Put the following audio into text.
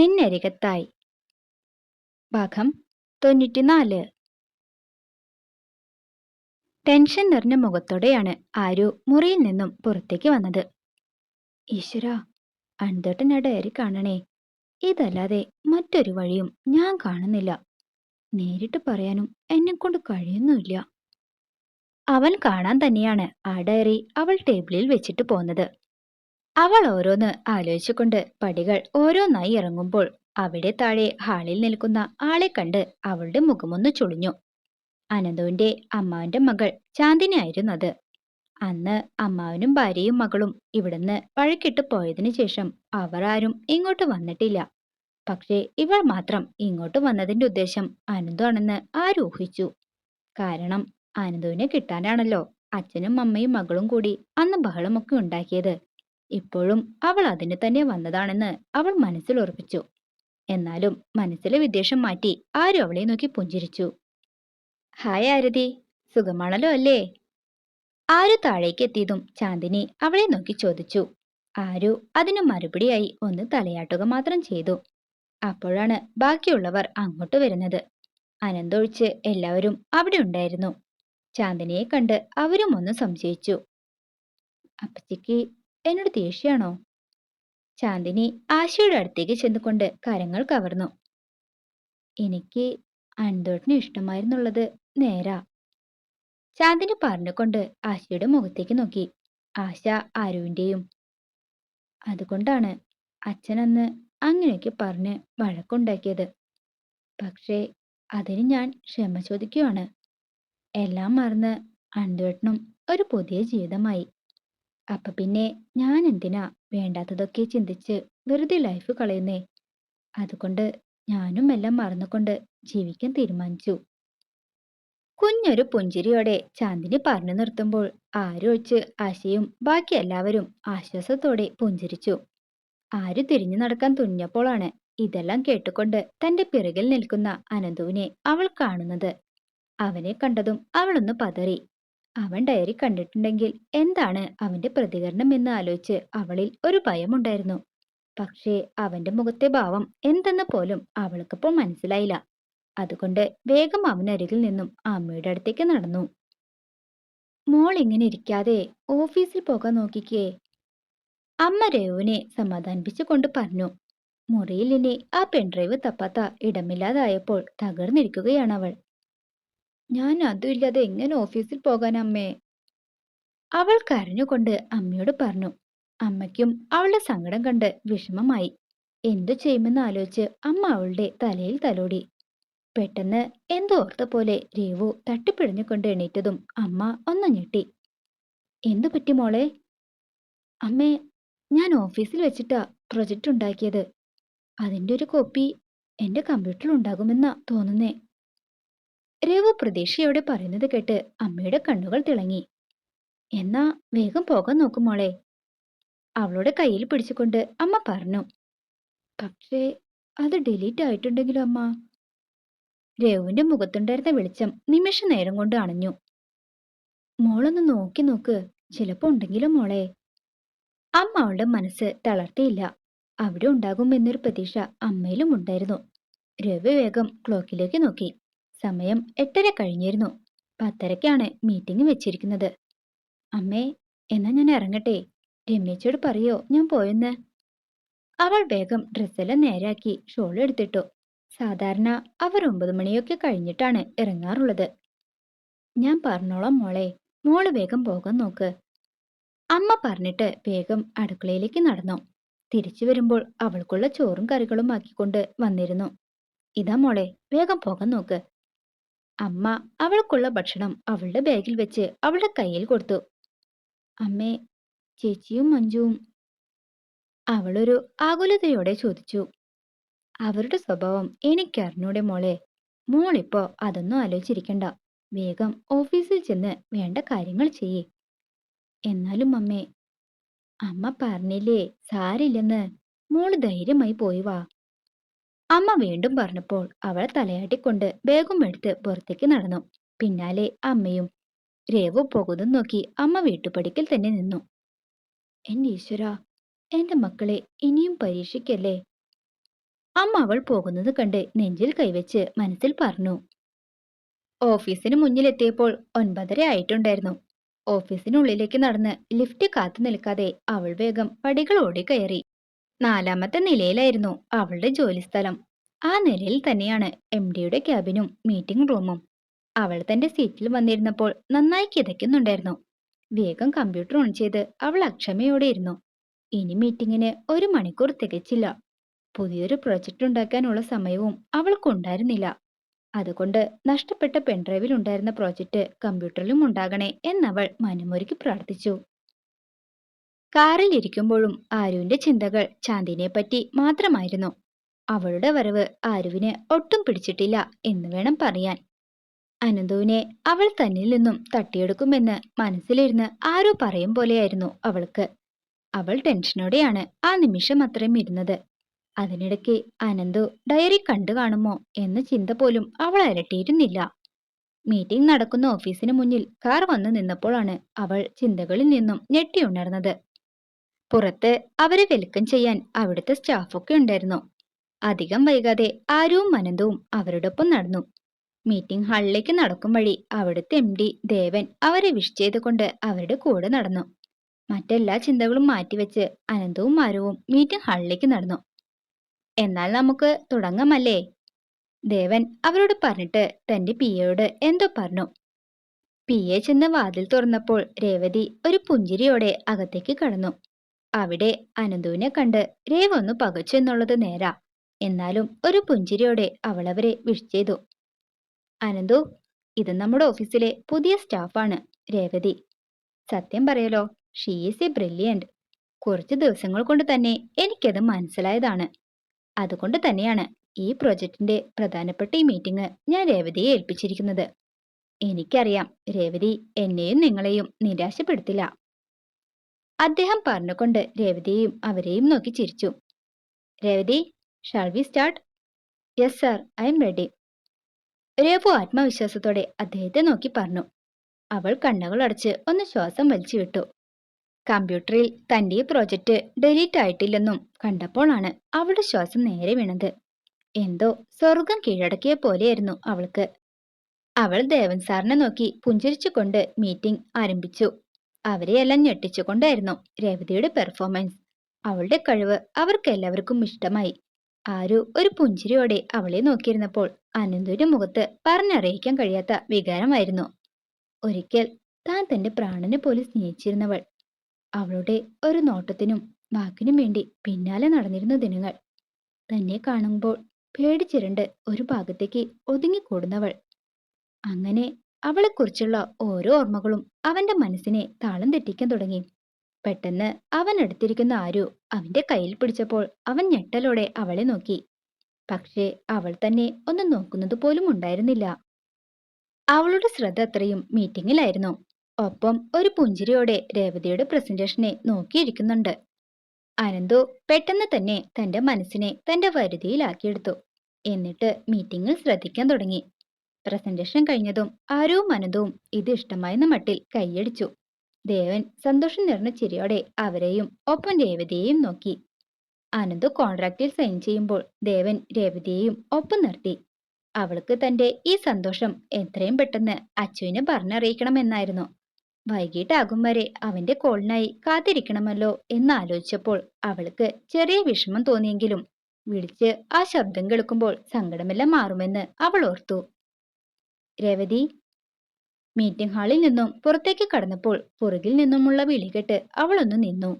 നിന്നരികത്തായി ഭാഗം തൊണ്ണൂറ്റിനാല്. ടെൻഷൻ നിറഞ്ഞ മുഖത്തോടെയാണ് ആരു മുറിയിൽ നിന്നും പുറത്തേക്ക് വന്നത്. ഈശ്വര അൻതോട്ടൻ ആ ഡയറി കാണണേ. ഇതല്ലാതെ മറ്റൊരു വഴിയും ഞാൻ കാണുന്നില്ല. നേരിട്ട് പറയാനും എന്നെക്കൊണ്ട് കഴിയുന്നുമില്ല. അവൻ കാണാൻ തന്നെയാണ് ആ ഡയറി അവൾ ടേബിളിൽ വെച്ചിട്ട് പോന്നത് അവൾ ഓരോന്ന് ആലോചിച്ചുകൊണ്ട് പടികൾ ഓരോന്നായി ഇറങ്ങുമ്പോൾ അവിടെ താഴെ ഹാളിൽ നിൽക്കുന്ന ആളെ കണ്ട് അവളുടെ മുഖമൊന്ന് ചുളിഞ്ഞു. അനന്തുവിന്റെ അമ്മാവന്റെ മകൾ ചാന്ദിനി ആയിരുന്നു അത് അന്ന് അമ്മാവനും ഭാര്യയും മകളും ഇവിടുന്ന് വഴക്കിട്ട് പോയതിനു ശേഷം അവർ ആരും ഇങ്ങോട്ട് വന്നിട്ടില്ല. പക്ഷേ ഇവൾ മാത്രം ഇങ്ങോട്ട് വന്നതിന്റെ ഉദ്ദേശം അനന്തു ആണെന്ന് ആരും കാരണം അനന്തുവിനെ കിട്ടാനാണല്ലോ അച്ഛനും അമ്മയും മകളും കൂടി അന്ന് ബഹളമൊക്കെ ഉണ്ടാക്കിയത്. ഇപ്പോഴും അവൾ അതിന് തന്നെ വന്നതാണെന്ന് അവൾ മനസ്സിൽ ഉറപ്പിച്ചു. എന്നാലും മനസ്സിലെ വിദ്വേഷം മാറ്റി ആരും അവളെ നോക്കി പുഞ്ചിരിച്ചു. ഹായ് ആരതി സുഖമാണല്ലോ അല്ലേ? ആരു താഴേക്ക് എത്തിയതും ചാന്ദിനി അവളെ നോക്കി ചോദിച്ചു. ആരു അതിന് മറുപടിയായി ഒന്ന് തലയാട്ടുക മാത്രം ചെയ്തു. അപ്പോഴാണ് ബാക്കിയുള്ളവർ അങ്ങോട്ട് വരുന്നത്. അനന്തൊഴിച്ച് എല്ലാവരും അവിടെ ഉണ്ടായിരുന്നു. ചാന്ദിനിയെ കണ്ട് അവരും ഒന്ന് സംശയിച്ചു. അപ്പച്ചിക്ക് എന്നോട് ദേഷ്യാണോ ചാന്ദിനി ആശയുടെ അടുത്തേക്ക് ചെന്നുകൊണ്ട് കരങ്ങൾ കവർന്നു. എനിക്ക് അൻതോട്ടിന് ഇഷ്ടമായിരുന്നുള്ളത് നേരാ. ചാന്ദിനി പറഞ്ഞുകൊണ്ട് ആശയുടെ മുഖത്തേക്ക് നോക്കി. ആശ ആരുവിന്റെയും. അതുകൊണ്ടാണ് അച്ഛനന്ന് അങ്ങനെയൊക്കെ പറഞ്ഞ് വഴക്കുണ്ടാക്കിയത്. പക്ഷേ അതിന് ഞാൻ ക്ഷമ ചോദിക്കുവാണ്. എല്ലാം മറന്ന് അൻതുവേട്ടനും ഒരു പുതിയ ജീവിതമായി. അപ്പൊ പിന്നെ ഞാൻ എന്തിനാ വേണ്ടാത്തതൊക്കെ ചിന്തിച്ച് വെറുതെ ലൈഫ് കളയുന്നേ? അതുകൊണ്ട് ഞാനും എല്ലാം മറന്നുകൊണ്ട് ജീവിക്കാൻ തീരുമാനിച്ചു. കുഞ്ഞൊരു പുഞ്ചിരിയോടെ ചാന്ദിനി പറഞ്ഞു നിർത്തുമ്പോൾ ആരൊഴിച്ച് ആശയും ബാക്കി എല്ലാവരും ആശ്വാസത്തോടെ പുഞ്ചിരിച്ചു. ആര് തിരിഞ്ഞു നടക്കാൻ തുനിഞ്ഞപ്പോഴാണ് ഇതെല്ലാം കേട്ടുകൊണ്ട് തന്റെ പിറകിൽ നിൽക്കുന്ന അനന്തുവിനെ അവൾ കാണുന്നത്. അവനെ കണ്ടതും അവളൊന്ന് പതറി. അവൻ ഡയറി കണ്ടിട്ടുണ്ടെങ്കിൽ എന്താണ് അവന്റെ പ്രതികരണം എന്ന് ആലോചിച്ച് അവളിൽ ഒരു ഭയമുണ്ടായിരുന്നു. പക്ഷേ അവന്റെ മുഖത്തെ ഭാവം എന്തെന്ന് പോലും അവൾക്കിപ്പോൾ മനസ്സിലായില്ല. അതുകൊണ്ട് വേഗം അവനരികിൽ നിന്നും അമ്മയുടെ അടുത്തേക്ക് നടന്നു. മോൾ ഇങ്ങനെ ഇരിക്കാതെ ഓഫീസിൽ പോകാൻ നോക്കിക്കേ. അമ്മ രേവുവിനെ സമാധാനിപ്പിച്ചു കൊണ്ട് പറഞ്ഞു മുറിയിൽ ഇനി ആ പെൺഡ്രൈവ് തപ്പാത്ത ഇടമില്ലാതായപ്പോൾ തകർന്നിരിക്കുകയാണ് അവൾ. ഞാൻ അതും ഇല്ലാതെ എങ്ങനെ ഓഫീസിൽ പോകാൻ അമ്മേ അവൾ കരഞ്ഞുകൊണ്ട് അമ്മയോട് പറഞ്ഞു. അമ്മയ്ക്കും അവളുടെ സങ്കടം കണ്ട് വിഷമമായി. എന്തു ചെയ്യുമെന്ന് ആലോചിച്ച് അമ്മ അവളുടെ തലയിൽ തലോടി. പെട്ടെന്ന് എന്തോ ഓർത്ത പോലെ രേവു തട്ടിപ്പിഴഞ്ഞുകൊണ്ട് എണീറ്റതും അമ്മ ഒന്ന് ഞെട്ടി. എന്തു പറ്റി മോളെ? അമ്മേ ഞാൻ ഓഫീസിൽ വെച്ചിട്ടാ പ്രൊജക്റ്റ് ഉണ്ടാക്കിയത്. അതിന്റെ ഒരു കോപ്പി എന്റെ കമ്പ്യൂട്ടറിൽ ഉണ്ടാകുമെന്നാ തോന്നുന്നേ. രവു പ്രതീക്ഷയോടെ പറയുന്നത് കേട്ട് അമ്മയുടെ കണ്ണുകൾ തിളങ്ങി. എന്നാ വേഗം പോകാൻ നോക്കും മോളെ. അവളുടെ കയ്യിൽ പിടിച്ചുകൊണ്ട് അമ്മ പറഞ്ഞു. പക്ഷേ അത് ഡിലീറ്റ് ആയിട്ടുണ്ടെങ്കിലും അമ്മ? രഘുവിന്റെ മുഖത്തുണ്ടായിരുന്ന വെളിച്ചം നിമിഷ നേരം കൊണ്ട് അണഞ്ഞു. മോളൊന്ന് നോക്കി നോക്ക് ചിലപ്പോ ഉണ്ടെങ്കിലും മോളെ? അമ്മ അവളുടെ മനസ്സ് തളർത്തിയില്ല. അവിടെ ഉണ്ടാകും എന്നൊരു പ്രതീക്ഷ അമ്മയിലും ഉണ്ടായിരുന്നു. രവി വേഗം ക്ലോക്കിലേക്ക് നോക്കി. സമയം എട്ടര കഴിഞ്ഞിരുന്നു. പത്തരക്കാണ് മീറ്റിംഗ് വെച്ചിരിക്കുന്നത്. അമ്മേ എന്നാ ഞാൻ ഇറങ്ങട്ടെ? രമ്യച്ചോട് പറയോ ഞാൻ പോയെന്ന്? അവൾ വേഗം ഡ്രസ്സെല്ലാം നേരാക്കി ഷോൾ എടുത്തിട്ടു. സാധാരണ അവർ ഒമ്പത് മണിയൊക്കെ കഴിഞ്ഞിട്ടാണ് ഇറങ്ങാറുള്ളത്. ഞാൻ പറഞ്ഞോളാം മോളെ മോൾ വേഗം പോകാൻ നോക്ക്. അമ്മ പറഞ്ഞിട്ട് വേഗം അടുക്കളയിലേക്ക് നടന്നു. തിരിച്ചു വരുമ്പോൾ അവൾക്കുള്ള ചോറും കറികളും ആക്കിക്കൊണ്ട് വന്നിരുന്നു. ഇതാ മോളെ വേഗം പോകാൻ നോക്ക്. അമ്മ അവൾക്കുള്ള ഭക്ഷണം അവളുടെ ബാഗിൽ വെച്ച് അവളുടെ കയ്യിൽ കൊടുത്തു. അമ്മേ ചേച്ചിയും മഞ്ജുവും അവളൊരു ആകുലതയോടെ ചോദിച്ചു. അവരുടെ സ്വഭാവം എനിക്കറിഞ്ഞൂടെ മോളെ. മോളിപ്പോ അതൊന്നും ആലോചിച്ചിരിക്കണ്ട. വേഗം ഓഫീസിൽ ചെന്ന് വേണ്ട കാര്യങ്ങൾ ചെയ്യേ. എന്നാലും അമ്മേ അമ്മ പറഞ്ഞില്ലേ സാരില്ലെന്ന്. മോൾ ധൈര്യമായി പോയി വാ. അമ്മ വീണ്ടും പറഞ്ഞപ്പോൾ അവൾ തലയാട്ടിക്കൊണ്ട് ബാഗും എടുത്ത് പുറത്തേക്ക് നടന്നു. പിന്നാലെ അമ്മയും രേവു പോകുന്നതും നോക്കി അമ്മ വീട്ടുപടിക്കൽ തന്നെ നിന്നു. എന്റെ ഈശ്വര എന്റെ മക്കളെ ഇനിയും പരീക്ഷിക്കല്ലേ? അമ്മ അവൾ പോകുന്നത് കണ്ട് നെഞ്ചിൽ കൈവച്ച് മനസ്സിൽ പറഞ്ഞു. ഓഫീസിന് മുന്നിലെത്തിയപ്പോൾ ഒൻപതര ആയിട്ടുണ്ടായിരുന്നു. ഓഫീസിനുള്ളിലേക്ക് നടന്ന് ലിഫ്റ്റ് കാത്തു നിൽക്കാതെ അവൾ വേഗം പടികൾ ഓടിക്കയറി നാലാമത്തെ നിലയിലായിരുന്നു അവളുടെ ജോലിസ്ഥലം. ആ നിലയിൽ തന്നെയാണ് എം ഡിയുടെ ക്യാബിനും മീറ്റിംഗ് റൂമും അവൾ തന്റെ സീറ്റിൽ വന്നിരുന്നപ്പോൾ നന്നായി കിതയ്ക്കുന്നുണ്ടായിരുന്നു. വേഗം കമ്പ്യൂട്ടർ ഓൺ ചെയ്ത് അവൾ അക്ഷമയോടെ ഇരുന്നു. ഇനി മീറ്റിങ്ങിന് ഒരു മണിക്കൂർ തികച്ചില്ല. പുതിയൊരു പ്രൊജക്ട് ഉണ്ടാക്കാനുള്ള സമയവും അവൾക്കുണ്ടായിരുന്നില്ല അതുകൊണ്ട് നഷ്ടപ്പെട്ട പെൻഡ്രൈവിൽ ഉണ്ടായിരുന്ന പ്രോജക്റ്റ് കമ്പ്യൂട്ടറിലും ഉണ്ടാകണേ എന്നവൾ മനമൊരുക്കി പ്രാർത്ഥിച്ചു. കാറിൽ ഇരിക്കുമ്പോഴും ആരുവിന്റെ ചിന്തകൾ ചാന്ദിനെ പറ്റി മാത്രമായിരുന്നു. അവളുടെ വരവ് ആരുവിന് ഒട്ടും പിടിച്ചിട്ടില്ല എന്ന് വേണം പറയാൻ. അനന്തുവിനെ അവൾ തന്നിൽ നിന്നും തട്ടിയെടുക്കുമെന്ന് മനസ്സിലിരുന്ന് ആരോ പറയും പോലെയായിരുന്നു അവൾക്ക്. അവൾ ടെൻഷനോടെയാണ് ആ നിമിഷം അത്രയും ഇരുന്നത്. അതിനിടയ്ക്ക് അനന്തു ഡയറി കണ്ടു കാണുമോ എന്ന ചിന്ത പോലും അവൾ അലട്ടിയിരുന്നില്ല. മീറ്റിംഗ് നടക്കുന്ന ഓഫീസിന് മുന്നിൽ കാർ വന്നു നിന്നപ്പോഴാണ് അവൾ ചിന്തകളിൽ നിന്നും ഞെട്ടിയുണർന്നത് പുറത്ത് അവരെ വെൽക്കം ചെയ്യാൻ അവിടുത്തെ സ്റ്റാഫൊക്കെ ഉണ്ടായിരുന്നു. അധികം വൈകാതെ ആരും അനന്തവും അവരോടൊപ്പം നടന്നു. മീറ്റിംഗ് ഹാളിലേക്ക് നടക്കും വഴി അവിടുത്തെ എം ഡി ദേവൻ അവരെ വിഷ് ചെയ്തുകൊണ്ട് അവരുടെ കൂടെ നടന്നു. മറ്റെല്ലാ ചിന്തകളും മാറ്റിവെച്ച് അനന്തവും ആരവും മീറ്റിംഗ് ഹാളിലേക്ക് നടന്നു. എന്നാൽ നമുക്ക് തുടങ്ങാമല്ലേ? ദേവൻ അവരോട് പറഞ്ഞിട്ട് തന്റെ പിയയോട് എന്തോ പറഞ്ഞു. പിയെ ചെന്ന് വാതിൽ തുറന്നപ്പോൾ രേവതി ഒരു പുഞ്ചിരിയോടെ അകത്തേക്ക് കടന്നു. അവിടെ അനന്തുവിനെ കണ്ട് രേവ ഒന്ന് പകച്ചു എന്നുള്ളത് നേരാ. എന്നാലും ഒരു പുഞ്ചിരിയോടെ അവളവരെ വിഷ് ചെയ്തു അനന്തു ഇത് നമ്മുടെ ഓഫീസിലെ പുതിയ സ്റ്റാഫാണ് രേവതി. സത്യം പറയലോ ഷീ ഈസ് എ ബ്രില്യന്റ് കുറച്ച് ദിവസങ്ങൾ കൊണ്ട് തന്നെ എനിക്കത് മനസ്സിലായതാണ്. അതുകൊണ്ട് തന്നെയാണ് ഈ പ്രോജക്റ്റിന്റെ പ്രധാനപ്പെട്ട ഈ മീറ്റിംഗ് ഞാൻ രേവതിയെ ഏൽപ്പിച്ചിരിക്കുന്നത്. എനിക്കറിയാം രേവതി എന്നെയും നിങ്ങളെയും നിരാശപ്പെടുത്തില്ല. അദ്ദേഹം പറഞ്ഞുകൊണ്ട് രേവതിയെയും അവരെയും നോക്കി ചിരിച്ചു. Revathi shall we start yes sir I am ready Revu ആത്മവിശ്വാസത്തോടെ അദ്ദേഹത്തെ നോക്കി പറഞ്ഞു. അവൾ കണ്ണുകൾ അടച്ച് ഒന്ന് ശ്വാസം വലിച്ചു വിട്ടു. കമ്പ്യൂട്ടറിൽ തന്റെ പ്രോജക്റ്റ് ഡിലീറ്റ് ആയിട്ടില്ലെന്നും കണ്ടപ്പോഴാണ് അവളുടെ ശ്വാസം നേരെ വീണത്. എന്തോ സ്വർഗം കീഴടക്കിയ പോലെയായിരുന്നു അവൾക്ക്. അവൾ ദേവൻ സാറിനെ നോക്കി പുഞ്ചിരിച്ചുകൊണ്ട് മീറ്റിംഗ് ആരംഭിച്ചു. അവരെയെല്ലാം ഞെട്ടിച്ചുകൊണ്ടായിരുന്നു രേവതിയുടെ പെർഫോമൻസ് അവളുടെ കഴിവ് അവർക്കെല്ലാവർക്കും ഇഷ്ടമായി. ആരു ഒരു പുഞ്ചിരിയോടെ അവളെ നോക്കിയിരുന്നപ്പോൾ അനന്തുവിന്റെ മുഖത്ത് പറഞ്ഞറിയിക്കാൻ കഴിയാത്ത വികാരമായിരുന്നു. ഒരിക്കൽ താൻ തന്റെ പ്രാണനെ പോലെ സ്നേഹിച്ചിരുന്നവൾ. അവളുടെ ഒരു നോട്ടത്തിനും വാക്കിനും വേണ്ടി പിന്നാലെ നടന്നിരുന്ന ദിനങ്ങൾ. തന്നെ കാണുമ്പോൾ പേടിച്ചിരണ്ട് ഒരു ഭാഗത്തേക്ക് ഒതുങ്ങിക്കൂടുന്നവൾ. അങ്ങനെ അവളെക്കുറിച്ചുള്ള ഓരോ ഓർമ്മകളും അവന്റെ മനസ്സിനെ താളം തെറ്റിക്കാൻ തുടങ്ങി. പെട്ടെന്ന് അവൻ എടുത്തിരിക്കുന്ന ആരു അവന്റെ കയ്യിൽ പിടിച്ചപ്പോൾ അവൻ ഞെട്ടലോടെ അവളെ നോക്കി. പക്ഷേ അവൾ തന്നെ ഒന്ന് നോക്കുന്നത് പോലും ഉണ്ടായിരുന്നില്ല. അവളുടെ ശ്രദ്ധ അത്രയും മീറ്റിംഗിലായിരുന്നു ഒപ്പം ഒരു പുഞ്ചിരിയോടെ രേവതിയുടെ പ്രസന്റേഷനെ നോക്കിയിരിക്കുന്നുണ്ട്. അനന്തു പെട്ടെന്ന് തന്നെ തന്റെ മനസ്സിനെ തന്റെ വരുതിയിലാക്കിയെടുത്തു. എന്നിട്ട് മീറ്റിംഗിൽ ശ്രദ്ധിക്കാൻ തുടങ്ങി. പ്രസന്റേഷൻ കഴിഞ്ഞതും ആരവും അനന്തവും ഇത് ഇഷ്ടമായെന്ന മട്ടിൽ കൈയടിച്ചു. ദേവൻ സന്തോഷം നിറഞ്ഞ ചിരിയോടെ അവരെയും ഒപ്പം രേവതിയെയും നോക്കി. അനന്ത് കോൺട്രാക്റ്റിൽ സൈൻ ചെയ്യുമ്പോൾ ദേവൻ രേവതിയെയും ഒപ്പം നിർത്തി. അവൾക്ക് തന്റെ ഈ സന്തോഷം എത്രയും പെട്ടെന്ന് അച്ചുവിനെ പറഞ്ഞറിയിക്കണമെന്നായിരുന്നു. വൈകിട്ടാകും വരെ അവന്റെ കോളിനായി കാത്തിരിക്കണമല്ലോ എന്ന് ആലോചിച്ചപ്പോൾ അവൾക്ക് ചെറിയ വിഷമം തോന്നിയെങ്കിലും വിളിച്ച് ആ ശബ്ദം കേൾക്കുമ്പോൾ സങ്കടമെല്ലാം മാറുമെന്ന് അവൾ ഓർത്തു. രേവതി. മീറ്റിംഗ് ഹാളിൽ നിന്നും പുറത്തേക്ക് കടന്നപ്പോൾ പുറകിൽ നിന്നുമുള്ള വിളികേട്ട് അവളൊന്ന് നിന്നു.